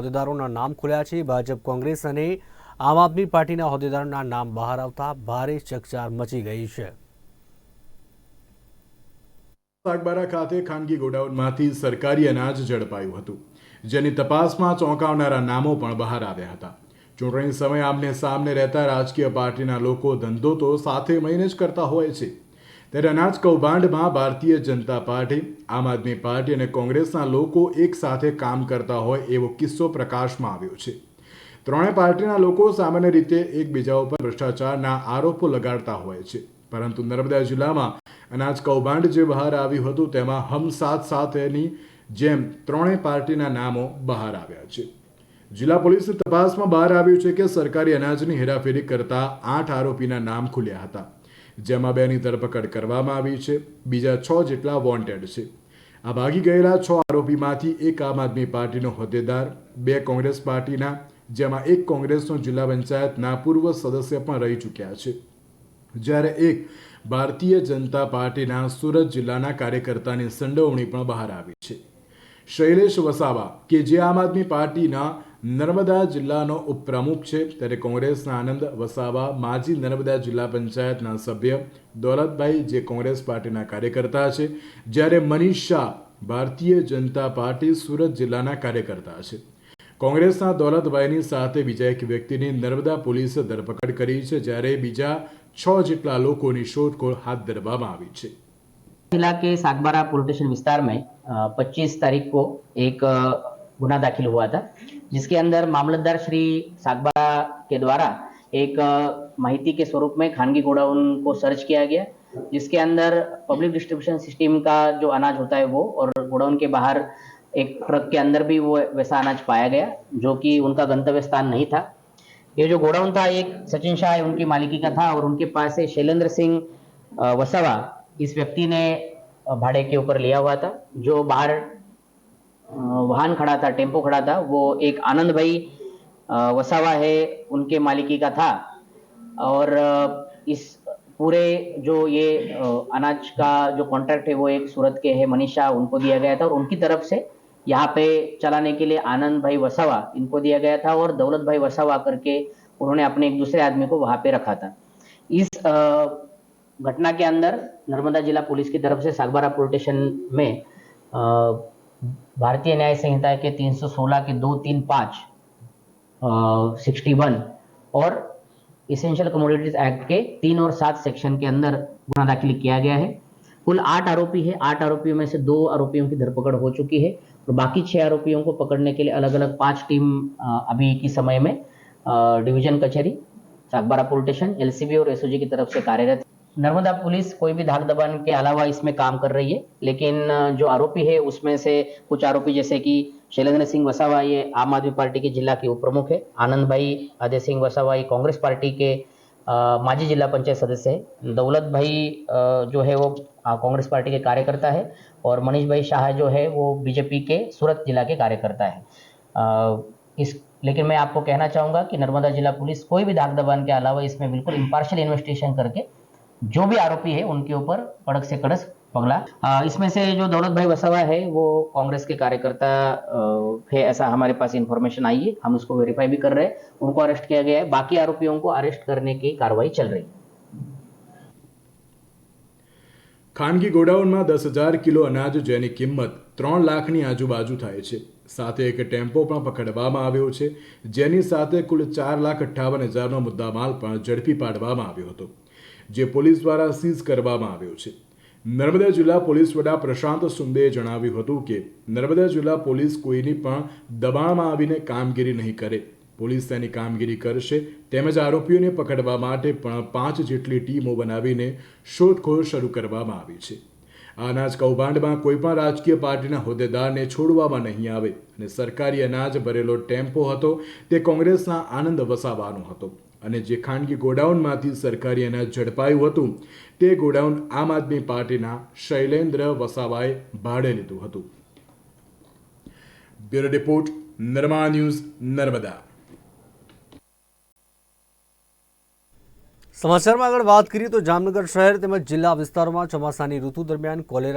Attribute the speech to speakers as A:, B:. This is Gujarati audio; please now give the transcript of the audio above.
A: હોદ્દેદારોના નામ ખુલ્યા છે. ભાજપ, કોંગ્રેસ અને આમ આદમી પાર્ટીના હોદ્દેદારોના નામ બહાર આવતા ભારે ચકચાર મચી ગઈ છે.
B: સાગબારા ખાતે ખાનગી ગોડાઉનમાંથી સરકારી અનાજ ઝડપાયું હતું, જેની તપાસમાં ચોંકાવનારા નામો પણ બહાર આવ્યા હતા. ચૂંટણી સમય આમને સામને રહેતા રાજકીય પાર્ટીના લોકો ધંધો તો સાથે મળીને જ કરતા હોય છે. ત્યારે અનાજ કૌભાંડમાં ભારતીય જનતા પાર્ટી, આમ આદમી પાર્ટી અને કોંગ્રેસના લોકો એક સાથે કામ કરતા હોય એવો કિસ્સો પ્રકાશમાં આવ્યો છે. ત્રણેય પાર્ટીના લોકો સામાન્ય રીતે એકબીજા ઉપર ભ્રષ્ટાચારના આરોપો લગાડતા હોય છે. પરંતુ નર્મદા જિલ્લામાં અનાજ કૌભાંડ જે બહાર આવ્યું હતું, તેમાં હમસાથ સાથેની જેમ ત્રણેય પાર્ટીના નામો બહાર આવ્યા છે. જિલ્લા પોલીસની તપાસમાં બહાર આવ્યું છે કે સરકારી અનાજની હેરાફેરી કરતા આઠ આરોપીના નામ ખુલ્યા હતા. જેમાં બેની ધરપકડ કરવામાં આવી છે. બીજા છ જેટલા વોન્ટેડ છે. આ ભાગી ગયેલા છ આરોપીમાંથી એક આમ આદમી પાર્ટીનો હોદ્દેદાર, બે કોંગ્રેસ પાર્ટીના, જેમાં એક કોંગ્રેસનો જિલ્લા પંચાયતના પૂર્વ સદસ્ય પણ રહી ચૂક્યા છે. જ્યારે એક ભારતીય જનતા પાર્ટીના સુરત જિલ્લાના કાર્યકર્તાની સંડોવણી પણ બહાર આવી છે. શૈલેષ વસાવા કે જે આમ આદમી પાર્ટીના નર્મદા જિલ્લાનો ઉપપ્રમુખ છે ત્યારે કોંગ્રેસના આનંદ વસાવા માજી નર્મદા જિલ્લા પંચાયતના સભ્ય દોલતભાઈ જે કોંગ્રેસ પાર્ટીના કાર્યકર્તા છે જ્યારે મનીષ શાહ ભારતીય જનતા પાર્ટી સુરત જિલ્લાના કાર્યકર્તા છે કોંગ્રેસના દોલતભાઈની સાથે બીજા એક વ્યક્તિની નર્મદા પોલીસે ધરપકડ કરી છે જ્યારે બીજા છ જેટલા લોકોની શોધખોળ હાથ ધરવામાં આવી છે
C: जिला के सागबारा पुलिस स्टेशन विस्तार में पच्चीस तारीख को एक अ, गुना दाखिल हुआ था जिसके अंदर मामलतदार श्री सागबारा के द्वारा एक माहिती के स्वरूप में खानगी गोडाउन को सर्च किया गया, जिसके अंदर पब्लिक डिस्ट्रीब्यूशन सिस्टम का जो अनाज होता है वो और गोडाउन के बाहर एक ट्रक के अंदर भी वो वैसा अनाज पाया गया, जो कि उनका गंतव्य स्थान नहीं था। ये जो गोडाउन था, एक सचिन शाह उनकी मालिकी का था और उनके पास से शैलेंद्र सिंह वसावा इस व्यक्ति ने भाड़े के ऊपर लिया हुआ था, जो बाहर वाहन खड़ा था, टेंपो खड़ा था। वो एक आनंद भाई वसावा है, उनके मालिकी का था। और इस पूरे जो ये अनाज का जो कॉन्ट्रैक्ट है, वो एक सूरत के है, मनीषा, उनको दिया गया था। और उनकी तरफ़ से यहाँ पे चलाने के लिए आनंद भाई वसावा, इनको दिया गया था। और दौलत भाई वसावा करके उन्होंने अपने एक दूसरे आदमी को वहाँ पे रखा था। इस घटना के अंदर नर्मदा जिला पुलिस की तरफ़ से सागबारा पुलिस स्टेशन में भारतीय न्याय संहिता के 316 के दो तीन पाँच सिक्सटी वन और इसेंशियल कमोडिटीज एक्ट के तीन और सात सेक्शन के अंदर गुना दाखिल किया गया है कुल आठ आरोपी है आठ आरोपियों में से दो आरोपियों की धरपकड़ हो चुकी है और बाकी छह आरोपियों को पकड़ने के लिए अलग अलग पाँच टीम अभी की समय में डिवीज़न कचहरी, सागबारा पुलिस स्टेशन एलसीबी और एसओजी की तरफ़ से कार्यरत। नर्मदा पुलिस कोई भी धाक दबान के अलावा इसमें काम कर रही है, लेकिन जो आरोपी है, उसमें से कुछ आरोपी जैसे कि शैलेंद्र सिंह वसावा ये आम आदमी पार्टी के जिला के उप प्रमुख है, आनंद भाई, अजय सिंह वसावा ये कांग्रेस पार्टी के माजी जिला पंचायत सदस्य है। दौलत भाई जो है वो कांग्रेस पार्टी के कार्यकर्ता है, और मनीष भाई शाह जो है वो बीजेपी के सूरत जिला के कार्यकर्ता है। इस, लेकिन मैं आपको कहना चाहूँगा कि नर्मदा जिला पुलिस कोई भी दाग दबान के अलावा इसमें बिल्कुल इम्पार्शियल इन्वेस्टिगेशन करके जो भी आरोपी है उनके ऊपर कड़क से कड़क पगला अ, इसमें से जो दौलत भाई वसावा है वो कांग्रेस के कार्यकर्ता अ, है ऐसा हमारे पास इंफॉर्मेशन आई है हम उसको वेरीफाई भी कर रहे हैं उनको अरेस्ट किया गया है बाकी आरोपियों को अरेस्ट करने की कार्रवाई चल रही है
B: ખાનગી ગોડાઉનમાં દસ હજાર કિલો અનાજ જેની કિંમત ત્રણ લાખની આજુબાજુ થાય છે સાથે એક ટેમ્પો પણ પકડવામાં આવ્યો છે જેની સાથે કુલ ચાર લાખ અઠ્ઠાવન હજારનો મુદ્દામાલ પણ ઝડપી પાડવામાં આવ્યો હતો જે પોલીસ દ્વારા સીઝ કરવામાં આવ્યો છે. નર્મદા જિલ્લા પોલીસ વડા પ્રશાંત સુંદેએ જણાવ્યું હતું કે, નર્મદા જિલ્લા પોલીસ કોઈની પણ દબાણમાં આવીને કામગીરી નહીં કરે. પોલીસ તેની કામગીરી કરશે તેમજ આરોપીઓને પકડવા માટે પણ પાંચ જેટલી ટીમો બનાવીને શોધખોળ શરૂ કરવામાં આવી છે. અનાજ કૌભાંડમાં કોઈપણ રાજકીય પાર્ટીના હોદ્દેદારને છોડવામાં નહીં આવે અને સરકારી અનાજ ભરેલો ટેમ્પો હતો તે કોંગ્રેસના આનંદ વસાવાનો હતો. અને જે ખાનગી ગોડાઉનમાંથી સરકારી અનાજ ઝડપાયું હતું, તે ગોડાઉન આમ આદમી પાર્ટીના શૈલેન્દ્ર વસાવાએ ભાડે લીધું હતું. બ્યુરો રિપોર્ટ નર્મા ન્યૂઝ, નર્મદા.
A: સમાચારમાં આગળ વાત કરીએ તો જામનગર શહેર તેમજ જિલ્લા વિસ્તારોમાં ચોમાસાની ઋતુ દરમિયાન કોલેરા